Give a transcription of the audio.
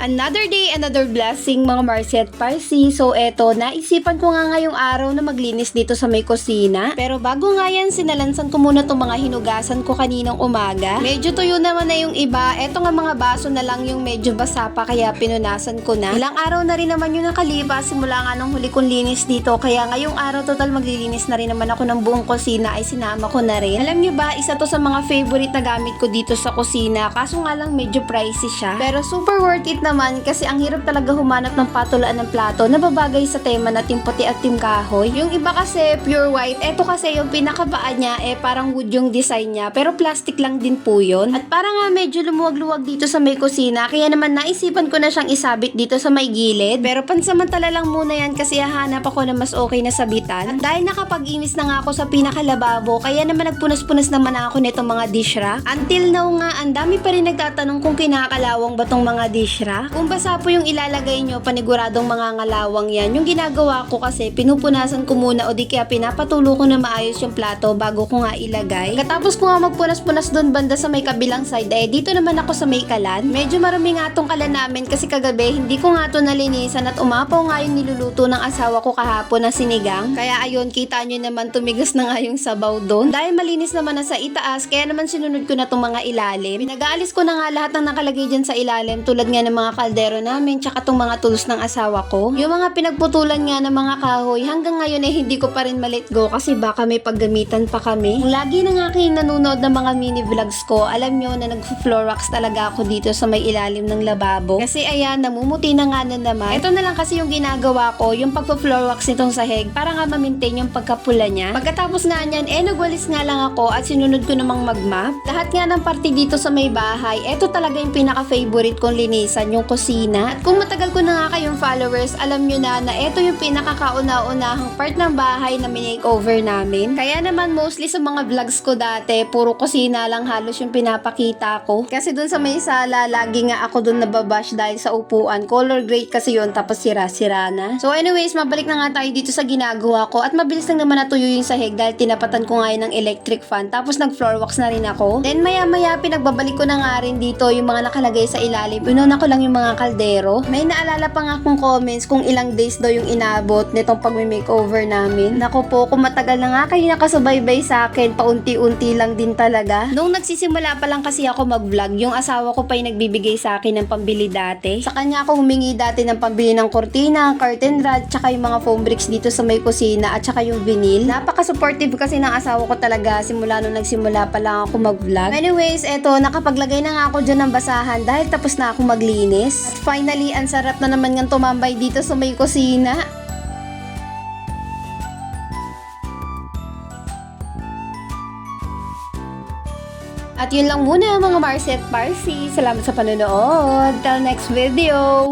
Another day, another blessing mga Marcy at Parsi. So eto, naisipan ko nga ngayong araw na maglinis dito sa may kusina. Pero bago nga yan, sinalansan ko muna itong mga hinugasan ko kaninang umaga. Medyo tuyo naman na yung iba. Eto nga mga baso na lang yung medyo basa pa kaya pinunasan ko na. Ilang araw na rin naman yung nakalipas simula nga nung huli kong linis dito. Kaya ngayong araw total maglilinis na rin naman ako ng buong kusina ay sinama ko na rin. Alam nyo ba, isa to sa mga favorite na gamit ko dito sa kusina. Kaso nga lang medyo pricey siya. Pero super worth it naman kasi ang hirap talaga humanap ng patulaan ng plato na babagay sa tema na timputi at tim kahoy. Yung iba kasi pure white. Eto kasi yung pinakabaan niya eh parang wood yung design niya. Pero plastic lang din po yun. At parang nga medyo lumuwag-luwag dito sa may kusina. Kaya naman naisipan ko na siyang isabit dito sa may gilid. Pero pansamantala lang muna yan kasi hahanap ako na mas okay na sabitan. At dahil nakapag-inis na nga ako sa pinakalababo, kaya naman nagpunas-punas naman ako nitong mga dish rack. Until now nga, ang dami pa rin nagtatanong kung kinakalawang ba tong mga dish rack. Kung basa po yung ilalagay nyo, paniguradong mga ngalawang yan. Yung ginagawa ko kasi, pinupunasan ko muna o di kaya pinapatulo ko na maayos yung plato bago ko nga ilagay. Katapos ko nga magpunas-punas doon banda sa may kabilang side, eh dito naman ako sa may kalan. Medyo marami nga tong kalan namin kasi kagabi hindi ko nga to nalinisan at umapaw nga yung niluluto ng asawa ko kahapon na sinigang. Kaya ayun, kita nyo naman tumigas na nga yung sabaw doon. Dahil malinis naman na sa itaas, kaya naman sinunod ko na tong mga ilalim. Pinag-aalis ko na nga lahat ng nakalagay dyan sa ilalim tulad nga ng mga kaldero namin tsaka tong mga tools ng asawa ko. Yung mga pinagputulan nga ng mga kahoy hanggang ngayon eh hindi ko pa rin ma-let go kasi baka may paggamitan pa kami. Kung lagi na nga kayo nanonood ng mga mini vlogs ko, alam nyo na nag-floor wax talaga ako dito sa may ilalim ng lababo. Kasi ayan, namumuti na nga na naman. Ito na lang kasi yung ginagawa ko, yung pagpa-floor wax nitong sahig para nga ma-maintain yung pagkapula niya. Pagkatapos nga niyan, eh nagwalis nga lang ako at sinunod ko namang mag-map. Lahat nga ng parte dito sa may bahay, ito talaga yung pinaka-favorite kong linisan, yung kusina. At kung matagal ko na nga kayong followers, alam nyo na na ito yung pinakakauna-unahang part ng bahay na minake-over namin. Kaya naman mostly sa mga vlogs ko dati, puro kusina lang halos yung pinapakita ko. Kasi dun sa may sala, lagi nga ako dun nababash dahil sa upuan. Color gray kasi yun, tapos sira-sira na. So anyways, mabalik na nga tayo dito sa ginagawa ko. At mabilis lang naman natuyo yung sahig dahil tinapatan ko nga yun ng electric fan. Tapos nag-floor wax na rin ako. Then maya-maya, pinagbabalik ko na nga rin dito yung mga nakalagay sa ilalim. Inuna ko lang yung mga kaldero. May naalala pa nga akong comments kung ilang days daw yung inabot nitong pag-makeover namin. Nako po, kung matagal na nga kayo nakasubaybay sa akin, paunti-unti lang din talaga. Nung nagsisimula pa lang kasi ako mag-vlog, yung asawa ko pa yung nagbibigay sa akin ng pambili dati. Sa kanya ako humingi dati ng pambili ng kortina, curtain rod, tsaka yung mga foam bricks dito sa may kusina, at tsaka yung vinyl. Napaka-supportive kasi ng asawa ko talaga simula nung nagsimula pa lang ako mag-vlog. Anyways, eto, nakapaglagay na nga ako dyan ng basahan dahil tapos na ako maglinis. At finally, ang sarap na naman ng tumambay dito sa may kusina. At yun lang muna mga Marcy at Parsi. Salamat sa panonood. Till next video!